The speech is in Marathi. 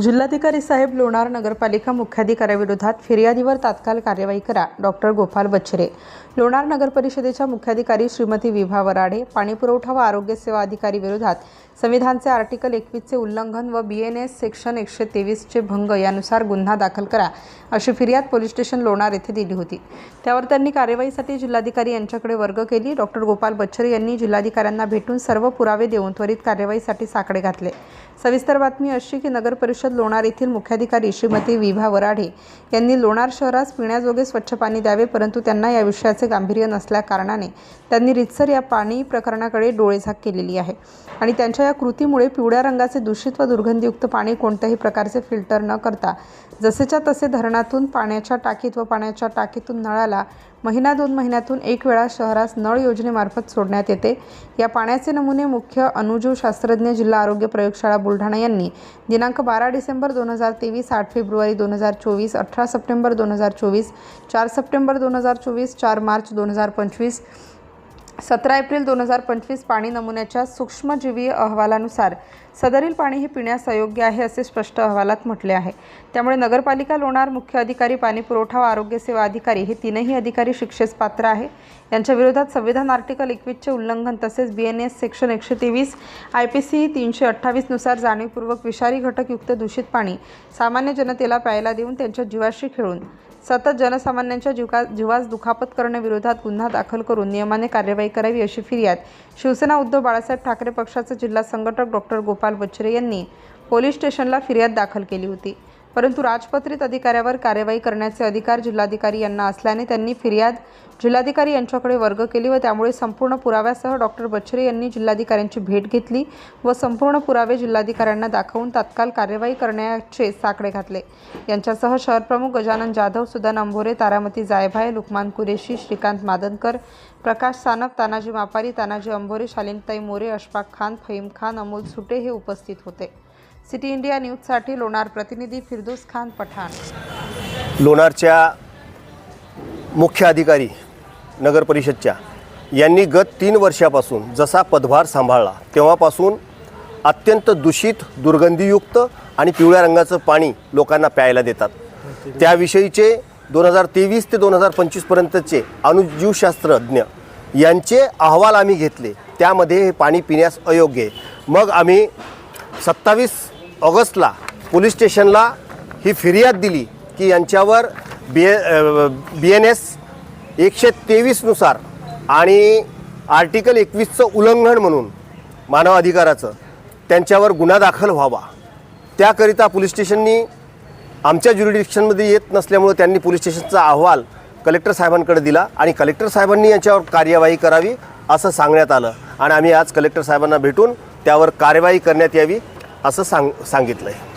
जिल्हाधिकारी साहेब लोणार नगरपालिका मुख्याधिकाऱ्याविरोधात फिर्यादीवर तात्काळ कार्यवाही करा. डॉक्टर गोपाल बच्छरे. लोणार नगर परिषदेच्या मुख्याधिकारी श्रीमती विभा वराडे पाणीपुरवठा व आरोग्य सेवा अधिकारी विरोधात संविधानचे आर्टिकल एकवीसचे उल्लंघन व बी एन एस सेक्शन एकशे तेवीसचे भंग यानुसार गुन्हा दाखल करा अशी फिर्याद पोलीस स्टेशन लोणार येथे दिली होती. त्यावर त्यांनी कार्यवाहीसाठी जिल्हाधिकारी यांच्याकडे वर्ग केली. डॉक्टर गोपाल बच्छरे यांनी जिल्हाधिकाऱ्यांना भेटून सर्व पुरावे देऊन त्वरित कार्यवाहीसाठी साकडे घातले. सविस्तर बातमी अशी की नगर परिषद लोणार येथील मुख्याधिकारी श्रीमती विभा वराडे यांनी लोणार शहरास पिण्याजोगे स्वच्छ पाणी द्यावे परंतु त्यांना या विषयाचे गांभीर्य नसल्याकारणाने त्यांनी रितसर या पाणी प्रकरणाकडे डोळेझाक केलेली आहे. आणि त्यांच्या या कृतीमुळे पिवळ्या रंगाचे दूषित व दुर्गंधीयुक्त पाणी कोणत्याही प्रकारचे फिल्टर न करता जसेच्या तसे धरणातून पाण्याच्या टाकीत व पाण्याच्या टाकीतून नळाला महिना दोन महिन्यातून एक वेळा शहरास नळ योजनेमार्फत सोडण्यात येते. या पाण्याचे नमुने मुख्य अनुजीव शास्त्रज्ञ जिल्हा आरोग्य प्रयोगशाळा बुलढाणा यांनी दिनांक बारा डिसेंबर दोन हजार तेवीस आठ फेब्रुवारी दोन हजार चोवीस अठरा सप्टेंबर दोन हजार चोवीस चार सप्टेंबर दोन हजार चोवीस चार मार्च दोन हजार पंचवीस सतरा एप्रिल दोन हजार पंचवीस पाणी नमुन्याच्या सूक्ष्मजीवीय अहवालानुसार सदरील पाणी हे पिण्यास अयोग्य आहे असे स्पष्ट अहवालात म्हटले आहे. त्यामुळे नगरपालिका लोणार मुख्य अधिकारी पाणी पुरवठा व आरोग्य सेवा अधिकारी हे तीनही अधिकारी शिक्षेस पात्र आहे. यांच्या विरोधात संविधान आर्टिकल एकवीसचे उल्लंघन तसेच बी एन एस सेक्शन एकशे तेवीस आय पी सी तीनशे अठ्ठावीसनुसार जाणीवपूर्वक विषारी घटकयुक्त दूषित पाणी सामान्य जनतेला प्यायला देऊन त्यांच्या जीवाशी खेळून सतत जनसामान्यांच्या जीवका जीवास दुखापत करण्याविरोधात गुन्हा दाखल करून नियमाने कार्यवाही करावी अशी फिर्याद. शिवसेना उद्धव बाळासाहेब ठाकरे पक्षाचे जिल्हा संघटक डॉक्टर गोपाल बच्छरे यांनी पोलीस स्टेशनला फिर्याद दाखल केली होती. परंतु राजपत्रित अधिकाऱ्यावर कार्यवाही करण्याचे अधिकार जिल्हाधिकारी यांना असल्याने त्यांनी फिर्याद जिल्हाधिकारी यांच्याकडे वर्ग केली व त्यामुळे संपूर्ण पुराव्यासह डॉक्टर बच्छरे यांनी जिल्हाधिकाऱ्यांची भेट घेतली व संपूर्ण पुरावे जिल्हाधिकाऱ्यांना दाखवून तात्काळ कार्यवाही करण्याचे साकडे घातले. यांच्यासह शहरप्रमुख गजानन जाधव सुदान अंभोरे तारामती जायभाय लुकमान कुरेशी श्रीकांत मादनकर प्रकाश सानप तानाजी मापारी तानाजी अंभोरे शालिनताई मोरे अशफाक खान फहीम खान अमोल सुटे हे उपस्थित होते. सिटी इंडिया न्यूजसाठी लोणार प्रतिनिधी फिरदोस खान पठाण. लोणारच्या मुख्य अधिकारी नगर परिषदच्या यांनी गत तीन वर्षापासून जसा पदभार सांभाळला तेव्हापासून अत्यंत दूषित दुर्गंधीयुक्त आणि पिवळ्या रंगाचं पाणी लोकांना प्यायला देतात. त्याविषयीचे दोन हजार तेवीस ते दोन हजार पंचवीसपर्यंतचे अणुजीवशास्त्रज्ञ यांचे अहवाल आम्ही घेतले. त्यामध्ये हे पाणी पिण्यास अयोग्य आहे. मग आम्ही सत्तावीस ऑगस्टला पोलीस स्टेशनला ही फिर्याद दिली की यांच्यावर बी बी एन एस एकशे तेवीसनुसार आणि आर्टिकल एकवीसचं उल्लंघन म्हणून मानव अधिकाराचं त्यांच्यावर गुन्हा दाखल व्हावा. त्याकरिता पोलीस स्टेशननी आमच्या ज्युरिडिक्शनमध्ये येत नसल्यामुळे त्यांनी पोलीस स्टेशनचा अहवाल कलेक्टर साहेबांकडे दिला आणि कलेक्टर साहेबांनी यांच्यावर कार्यवाही करावी असं सांगण्यात आलं. आणि आम्ही आज कलेक्टर साहेबांना भेटून त्यावर कार्यवाही करण्यात यावी. असं सांग सांगितलं आहे